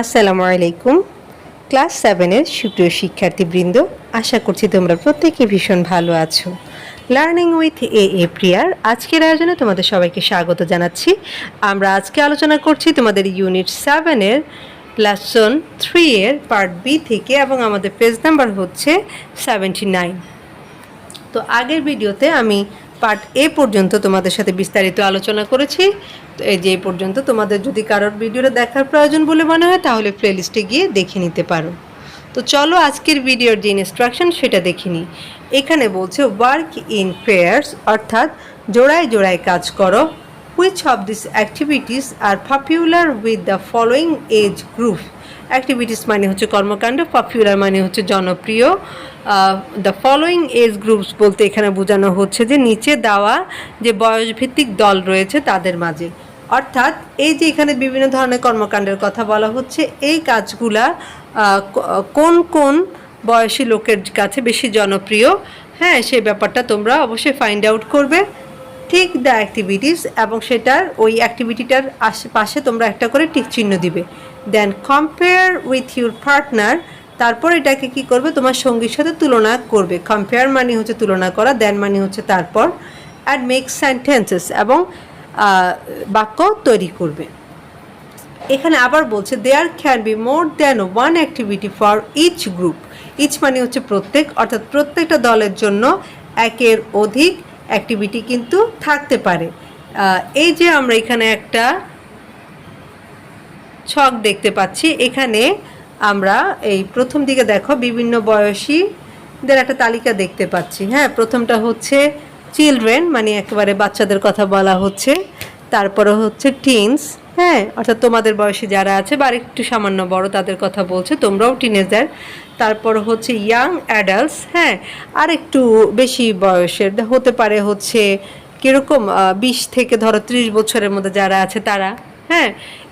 আসসালামু আলাইকুম। ক্লাস সেভেনের সুপ্রিয় শিক্ষার্থীবৃন্দ, আশা করছি তোমরা প্রত্যেকে ভীষণ ভালো আছো। লার্নিং উইথ এ এ প্রিয়ার আজকের আয়োজনে তোমাদের সবাইকে স্বাগত জানাচ্ছি। আমরা আজকে আলোচনা করছি তোমাদের ইউনিট সেভেনের লেসন থ্রি এর পার্ট বি থেকে এবং আমাদের পেজ নাম্বার হচ্ছে সেভেন্টি নাইন তো আগের ভিডিওতে আমি পার্ট এ পর্যন্ত তোমাদের সাথে বিস্তারিত আলোচনা করেছি। এই যে পর্যন্ত তোমাদের যদি কারোর ভিডিওটা দেখার প্রয়োজন বলে মনে হয়, তাহলে প্লেলিস্টে গিয়ে দেখে নিতে পারো। তো চলো আজকের ভিডিওর যে ইনস্ট্রাকশন সেটা দেখে নিই। এখানে বলছে ওয়ার্ক ইন পেয়ার্স অর্থাৎ জোড়ায় জোড়ায় কাজ করো। Which of this activities are popular with the following age group activities মানে হচ্ছে কর্মকাণ্ড পপুলার মানে হচ্ছে জনপ্রিয়। দ্য ফলোয়িং এজ গ্রুপস বলতে এখানে বোঝানো হচ্ছে যে নিচে দেওয়া যে বয়সভিত্তিক দল রয়েছে তাদের মাঝে। অর্থাৎ এই যে এখানে বিভিন্ন ধরনের কর্মকাণ্ডের কথা বলা হচ্ছে, এই কাজগুলা কোন কোন বয়সী লোকের কাছে বেশি জনপ্রিয়? হ্যাঁ সেই ব্যাপারটা তোমরা অবশ্যই ফাইন্ড আউট করবে। ঠিক দ্য অ্যাক্টিভিটিস এবং সেটার ওই অ্যাক্টিভিটিটার আশেপাশে তোমরা একটা করে টিক চিহ্ন দিবে। Then compare with your partner তারপর এটাকে কি করবে? তোমার সঙ্গীর সাথে তুলনা করবে। কম্পেয়ার মানে হচ্ছে তুলনা করা দেন মানে হচ্ছে তারপর। অ্যাড মেক সেন্টেন্সেস এবং বাক্য তৈরি করবে। এখানে আবার বলছে there can be more than one activity for each group each মানে হচ্ছে প্রত্যেক, অর্থাৎ প্রত্যেকটা দলের জন্য একের অধিক অ্যাক্টিভিটি কিন্তু থাকতে পারে। এই যে আমরা এখানে একটা ছক দেখতে পাচ্ছি, এখানে আমরা এই প্রথম দিকে দেখো বিভিন্ন বয়সীদের একটা তালিকা দেখতে পাচ্ছি। হ্যাঁ প্রথমটা হচ্ছে চিলড্রেন মানে একেবারে বাচ্চাদের কথা বলা হচ্ছে। তারপরে হচ্ছে টিনস হ্যাঁ অর্থাৎ তোমাদের বয়সী যারা আছে বা একটু সামান্য বড় তাদের কথা বলছে, তোমরাও টিনেজার তারপর হচ্ছে ইয়াং অ্যাডাল্টস হ্যাঁ আর একটু বেশি বয়সের। হতে পারে হচ্ছে কীরকম বিশ থেকে ধরো ত্রিশ বছরের মধ্যে যারা আছে তারা হ্যাঁ।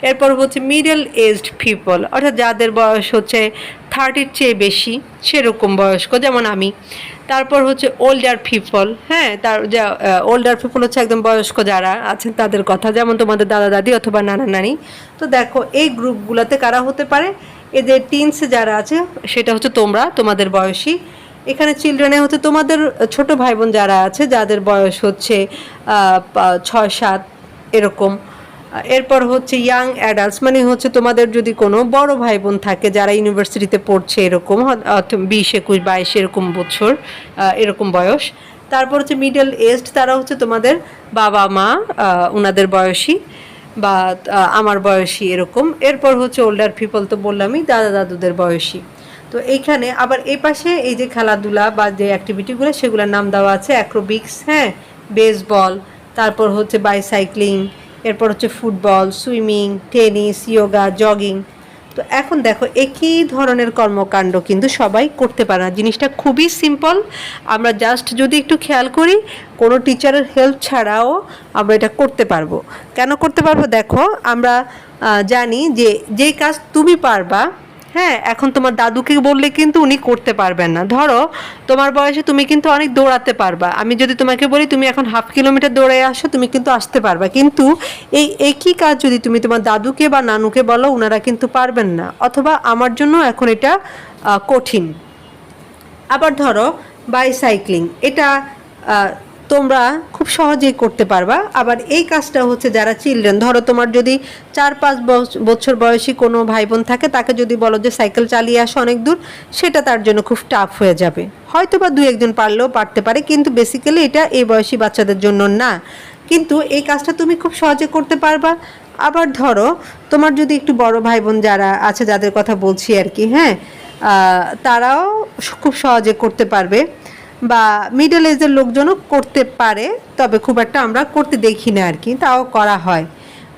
এরপর হচ্ছে মিডল এজড পিপল অর্থাৎ যাদের বয়স হচ্ছে থার্টির চেয়ে বেশি সেরকম বয়স্ক, যেমন আমি। তারপর হচ্ছে ওল্ডার পিপল হ্যাঁ তার যা ওল্ডার পিপল হচ্ছে একদম বয়স্ক যারা আছেন তাদের কথা, যেমন তোমাদের দাদা দাদি অথবা নানা নানি। তো দেখো, এই গ্রুপগুলোতে কারা হতে পারে? এদের টিনস যারা আছে, সেটা হচ্ছে তোমরা, তোমাদের বয়সী। এখানে চিলড্রেনে হচ্ছে তোমাদের ছোট ভাই বোন যারা আছে, যাদের বয়স হচ্ছে ছয়, সাত, এরকম। এরপর হচ্ছে ইয়াং অ্যাডাল্টস মানে হচ্ছে তোমাদের যদি কোনো বড় ভাই বোন থাকে যারা ইউনিভার্সিটিতে পড়ছে এরকম হ- বিশ, একুশ, বাইশ, এরকম বছর এরকম বয়স। তারপর হচ্ছে মিডল এজড তারা হচ্ছে তোমাদের বাবা, মা ওনাদের বয়সী বা আমার বয়সী এরকম। এরপর হচ্ছে ওল্ডার পিপল তো বললামই, দাদা দাদুদের বয়সী। তো এইখানে আবার এই পাশে এই যে খেলাধুলা বা যে অ্যাক্টিভিটিগুলো সেগুলোর নাম দেওয়া আছে অ্যাক্রোবিক্স হ্যাঁ বেসবল তারপর হচ্ছে বাইসাইক্লিং এরপর হচ্ছে football, swimming, tennis, yoga, jogging. তো এখন দেখো, একই ধরনের কর্মকাণ্ড কিন্তু সবাই করতে পারে না। জিনিসটা খুবই সিম্পল আমরা জাস্ট যদি একটু খেয়াল করি, কোনো টিচারের হেল্প ছাড়াও আমরা এটা করতে পারব। কেন করতে পারব? দেখো, আমরা জানি যে, যেই কাজ তুমি পারবা হ্যাঁ এখন তোমার দাদুকে বললে কিন্তু উনি করতে পারবেন না। ধরো, তোমার বয়সে তুমি কিন্তু অনেক দৌড়াতে পারবা। আমি যদি তোমাকে বলি, তুমি এখন হাফ কিলোমিটার দৌড়ে আসো, তুমি কিন্তু আসতে পারবা। কিন্তু এই একই কাজ যদি তুমি তোমার দাদুকে বা নানুকে বলো ওনারা কিন্তু পারবেন না। অথবা আমার জন্য এখন এটা কঠিন। আবার ধরো বাইসাইক্লিং এটা তোমরা খুব সহজেই করতে পারবা। আবার এই কাজটা হচ্ছে যারা চিলড্রেন ধরো তোমার যদি চার পাঁচ বছ- বছর বয়সী কোনো ভাই বোন থাকে, তাকে যদি বলো যে সাইকেল চালিয়ে আসো অনেক দূর, সেটা তার জন্য খুব টাফ হয়ে যাবে। হয়তো বা দু একজন পারলেও পারতে পারে, কিন্তু বেসিক্যালি এটা এই বয়সী বাচ্চাদের জন্য না। কিন্তু এই কাজটা তুমি খুব সহজে করতে পারবা। আবার ধরো, তোমার যদি একটু বড় ভাই বোন যারা আছে, যাদের কথা বলছি আর কি হ্যাঁ তারাও খুব সহজে করতে পারবে। বা মিডল এজের লোকজনও করতে পারে, তবে খুব একটা আমরা করতে দেখি না আর কি, তাও করা হয়।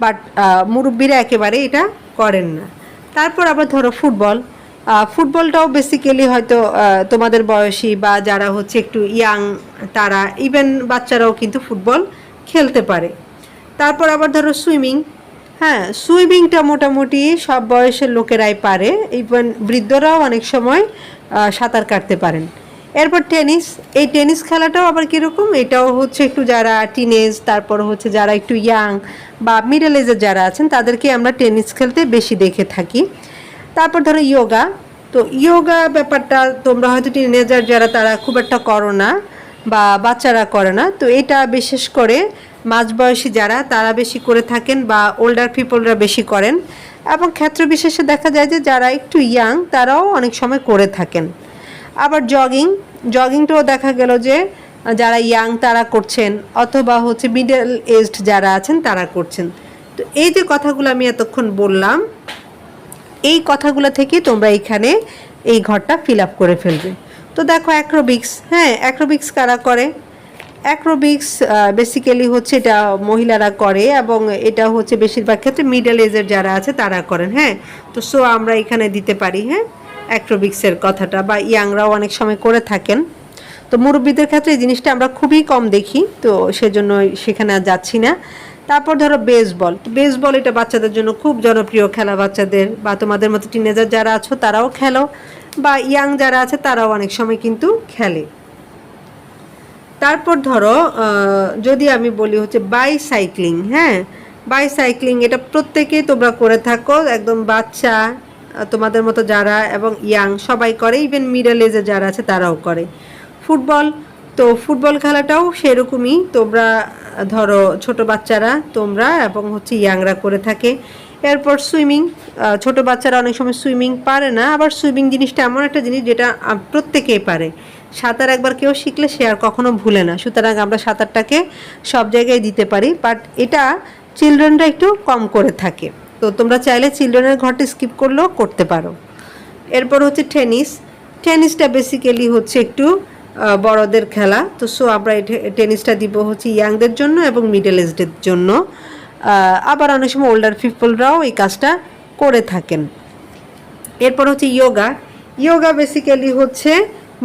বাট মুরব্বীরা একেবারে এটা করেন না। তারপর আবার ধরো ফুটবল ফুটবলটাও বেসিক্যালি হয়তো তোমাদের বয়সী বা যারা হচ্ছে একটু ইয়াং তারা ইভেন বাচ্চারাও কিন্তু ফুটবল খেলতে পারে। তারপর আবার ধরো সুইমিং হ্যাঁ সুইমিংটা মোটামুটি সব বয়সের লোকেরাই পারে ইভেন বৃদ্ধরাও অনেক সময় সাঁতার কাটতে পারেন। এরপর টেনিস, এই টেনিস খেলাটাও আবার কীরকম? এটাও হচ্ছে একটু যারা টিনেজ তারপর হচ্ছে যারা একটু ইয়াং বা মিডল এজের যারা আছেন, তাদেরকে আমরা টেনিস খেলতে বেশি দেখে থাকি। তারপর ধরো ইয়োগা তো ইয়োগা ব্যাপারটা তোমরা হয়তো টিনেজার যারা, তারা খুব একটা করো না বা বাচ্চারা করে না। তো এটা বিশেষ করে মাঝবয়সী যারা, তারা বেশি করে থাকেন বা ওল্ডার পিপলরা বেশি করেন। এবং ক্ষেত্র বিশেষে দেখা যায় যে যারা একটু ইয়াং তারাও অনেক সময় করে থাকেন। আবার জগিং জগিংটাও দেখা গেল যে যারা ইয়াং তারা করছেন, অথবা হচ্ছে মিডল এজড যারা আছেন তারা করছেন। তো এই যে কথাগুলো আমি এতক্ষণ বললাম, এই কথাগুলো থেকে তোমরা এখানে এই ঘরটা ফিল আপ করে ফেলবে। তো দেখো অ্যাক্রোবিক্স হ্যাঁ অ্যাক্রোবিক্স কারা করে? অ্যাক্রোবিক্স বেসিক্যালি হচ্ছে এটা মহিলারা করে এবং এটা হচ্ছে বেশিরভাগ ক্ষেত্রে মিডল এজের যারা আছে তারা করেন হ্যাঁ। তো সো আমরা এখানে দিতে পারি হ্যাঁ। অ্যাক্রোবিক্সের কথাটা বা ইয়াংরাও অনেক সময় করে থাকেন। তো মুরব্বীদের ক্ষেত্রে এই জিনিসটা আমরা খুবই কম দেখি, তো সেজন্য সেখানে আর যাচ্ছি না। তারপর ধরো বেসবল বেসবল এটা বাচ্চাদের জন্য খুব জনপ্রিয় খেলা বাচ্চাদের বা তোমাদের মতো টিনেজার যারা আছো তারাও খেলো, বা ইয়াং যারা আছে তারাও অনেক সময় কিন্তু খেলে। তারপর ধরো যদি আমি বলি হচ্ছে বাইসাইক্লিং হ্যাঁ? বাইসাইক্লিং এটা প্রত্যেকেই তোমরা করে থাকো, একদম বাচ্চা তোমাদের মতো যারা এবং ইয়াং সবাই করে ইভেন মিডল এজে যারা আছে তারাও করে। ফুটবল, তো ফুটবল খেলাটাও সেরকমই। তোমরা, ধরো, ছোট বাচ্চারা, তোমরা এবং হচ্ছে ইয়াংরা করে থাকে। এরপর সুইমিং ছোট বাচ্চারা অনেক সময় সুইমিং পারে না। আবার সুইমিং জিনিসটা এমন একটা জিনিস যেটা প্রত্যেকেই পারে। সাঁতার একবার কেউ শিখলে সে আর কখনো ভুলে না। সুতরাং আমরা সাঁতারটাকে সব জায়গায় দিতে পারি। বাট এটা চিলড্রেনরা একটু কম করে থাকে। তো তোমরা চাইলে চিলড্রেনের ঘরটি স্কিপ করলেও করতে পারো। এরপর হচ্ছে টেনিস। টেনিসটা বেসিক্যালি হচ্ছে একটু বড়দের খেলা। তো সো আমরা টেনিসটা দিব হচ্ছে ইয়াংদের জন্য এবং মিডল এজদের জন্য। আবার অনেক সময় ওল্ডার পিপলরাও এই কাজটা করে থাকেন। এরপর হচ্ছে ইয়োগা ইয়োগা বেসিক্যালি হচ্ছে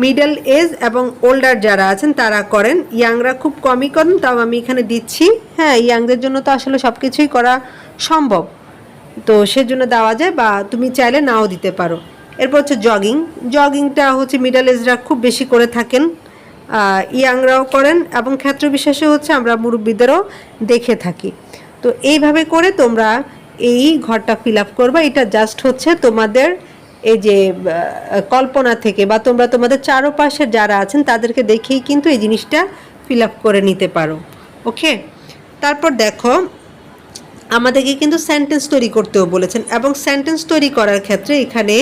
মিডল এজ এবং ওল্ডার যারা আছেন তারা করেন। ইয়াংরা খুব কমই করেন, তাও আমি এখানে দিচ্ছি। হ্যাঁ ইয়াংদের জন্য তো আসলে সব কিছুই করা সম্ভব। তো সেজন্য দেওয়া যায় বা তুমি চাইলে নাও দিতে পারো। এরপর হচ্ছে জগিং জগিংটা হচ্ছে মিডল এজরা খুব বেশি করে থাকেন ইয়াংরাও করেন এবং ক্ষেত্র বিশেষে হচ্ছে আমরা মুরব্বীদেরও দেখে থাকি। তো এইভাবে করে তোমরা এই ঘরটা ফিল আপ করবা। এটা জাস্ট হচ্ছে তোমাদের এই যে কল্পনা থেকে বা তোমরা তোমাদের চারপাশের যারা আছেন তাদেরকে দেখেই কিন্তু এই জিনিসটা ফিল আপ করে নিতে পারো। ওকে তারপর দেখো আমাদেরকে কিন্তু সেন্টেন্স তৈরি করতেও বলেছেন এবং সেন্টেন্স তৈরি করার ক্ষেত্রে এখানে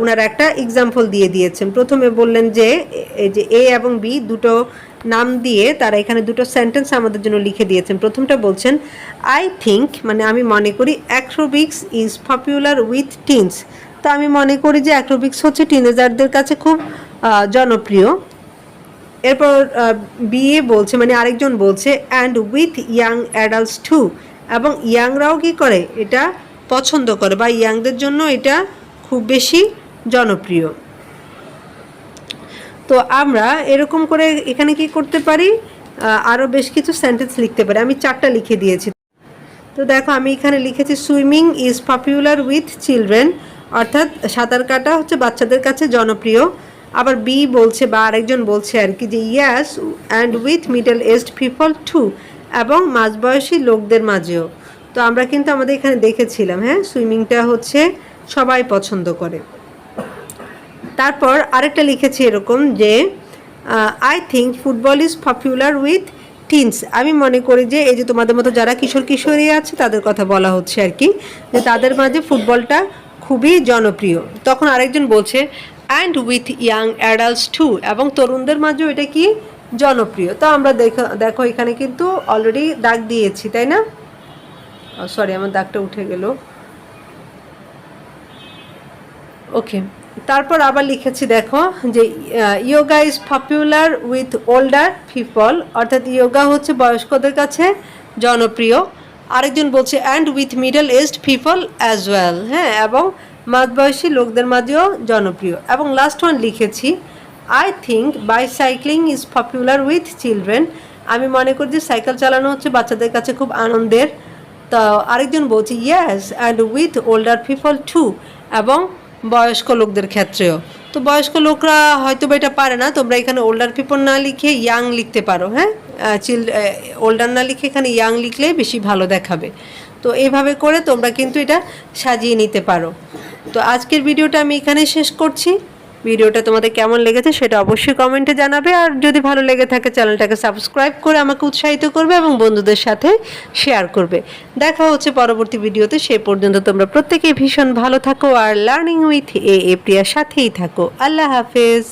ওনারা একটা এক্সাম্পল দিয়ে দিয়েছেন। প্রথমে বললেন যে, এই যে এ এবং বি দুটো নাম দিয়ে তারা এখানে দুটো সেন্টেন্স আমাদের জন্য লিখে দিয়েছেন। প্রথমটা বলছেন আই থিঙ্ক মানে আমি মনে করি aerobics is popular with teens তো আমি মনে করি যে অ্যাক্রোবিক্স হচ্ছে টিনেজারদের কাছে খুব জনপ্রিয়। এরপর বিয়ে বলছে মানে আরেকজন বলছে and with young adults too এবং ইয়াংরাও কি করে? এটা পছন্দ করে বা ইয়াংদের জন্য এটা খুব বেশি জনপ্রিয়। তো আমরা এরকম করে এখানে কি করতে পারি? আরও বেশ কিছু সেন্টেন্স লিখতে পারি। আমি চারটা লিখে দিয়েছি। তো দেখো, আমি এখানে লিখেছি swimming is popular with children অর্থাৎ সাঁতার কাটা হচ্ছে বাচ্চাদের কাছে জনপ্রিয়। আবার বি বলছে বা আরেকজন বলছে আর কি যে yes and with middle aged people too এবং মাঝবয়সী লোকদের মাঝেও। তো আমরা কিন্তু আমাদের এখানে দেখেছিলাম হ্যাঁ? সুইমিংটা হচ্ছে সবাই পছন্দ করে। তারপর আরেকটা লিখেছি এরকম যে I think football is popular with teens আমি মনে করি যে, এই যে তোমাদের মতো যারা কিশোর কিশোরী আছে, তাদের কথা বলা হচ্ছে আর কি, যে তাদের মাঝে ফুটবলটা খুবই জনপ্রিয়। তখন আরেকজন বলছে and with young adults too এবং তরুণদের মাঝেও এটা কি? জনপ্রিয়। তো আমরা দেখো দেখো এখানে কিন্তু অলরেডি দাগ দিয়েছি, তাই না? সরি আমার দাগটা উঠে গেল। ওকে তারপর আবার লিখেছি, দেখো, যে yoga is popular with older people অর্থাৎ ইয়োগা হচ্ছে বয়স্কদের কাছে জনপ্রিয়। আরেকজন বলছে and with middle aged people as well হ্যাঁ এবং মাঝবয়সী লোকদের মাঝেও জনপ্রিয়। এবং লাস্ট ওয়ান লিখেছি I think bicycling is popular with children আমি মনে করি যে সাইকেল চালানো হচ্ছে বাচ্চাদের কাছে খুব আনন্দের। তো আরেকজন বলছে yes and with older people too এবং বয়স্ক লোকদের ক্ষেত্রেও। তো বয়স্ক লোকরা হয়তো বা এটা পারে না। তোমরা এখানে ওল্ডার পিপল না লিখে ইয়াং লিখতে পারো হ্যাঁ? চিল ওল্ডার না লিখে এখানে ইয়াং লিখলে বেশি ভালো দেখাবে। তো এইভাবে করে তোমরা কিন্তু এটা সাজিয়ে নিতে পারো। তো আজকের ভিডিওটা আমি এখানে শেষ করছি। ভিডিওটা তোমাদের কেমন লেগেছে সেটা অবশ্যই কমেন্টে জানাবে। আর যদি ভালো লেগে থাকে, চ্যানেলটাকে সাবস্ক্রাইব করে আমাকে উৎসাহিত করবে এবং বন্ধুদের সাথে শেয়ার করবে। দেখা হচ্ছে পরবর্তী ভিডিওতে। সে পর্যন্ত তোমরা প্রত্যেকেই ভীষণ ভালো থাকো আর লার্নিং উইথ এ এ প্রিয়ার সাথেই থাকো। আল্লাহ হাফেজ।